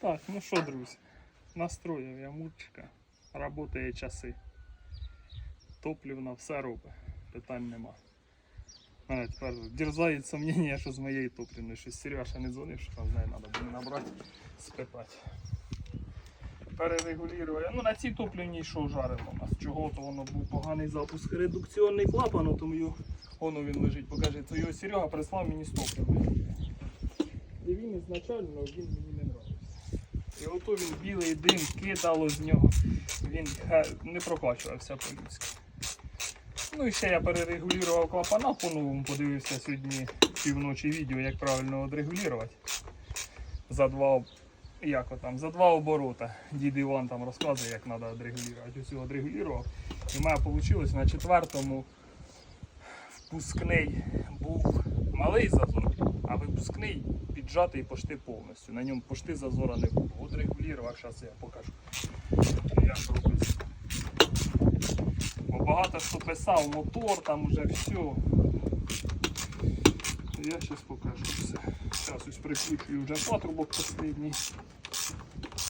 Так, ну що, друзі, настроїв я мурчика, работає часи. Топлівна все робить, питань нема. Мене тепер дерзають сумніння, що з моєї топлівної щось Сережа не дзвонив, що там з нею треба буде набрати, спитати. Перерегулює. Ну на цій топлівній що жарило у нас? Чого то воно був поганий запуск редукційний клапан, тому воно він лежить, покажи. Його Серега прислав мені з топлівною. І він ізначально він мені не нравився. І ото він білий дим кидало з нього. Він не прокачувався по-людськи. Ну і ще я перерегулював клапана по-новому, подивився сьогодні півночі відео, як правильно відрегулювати. За два, як там, за два оборота. Дід Іван там розказує, як треба відрегулювати. Ось його відрегулював. І в мене вийшло на четвертому впускний був малий зазор, а випускний піджатий пошти повністю. На ньому пошти зазора не було. От регулірував, зараз я покажу. Бо багато хто писав мотор, там уже все. Я зараз покажу все. Зараз ось прикручую вже патрубок останній.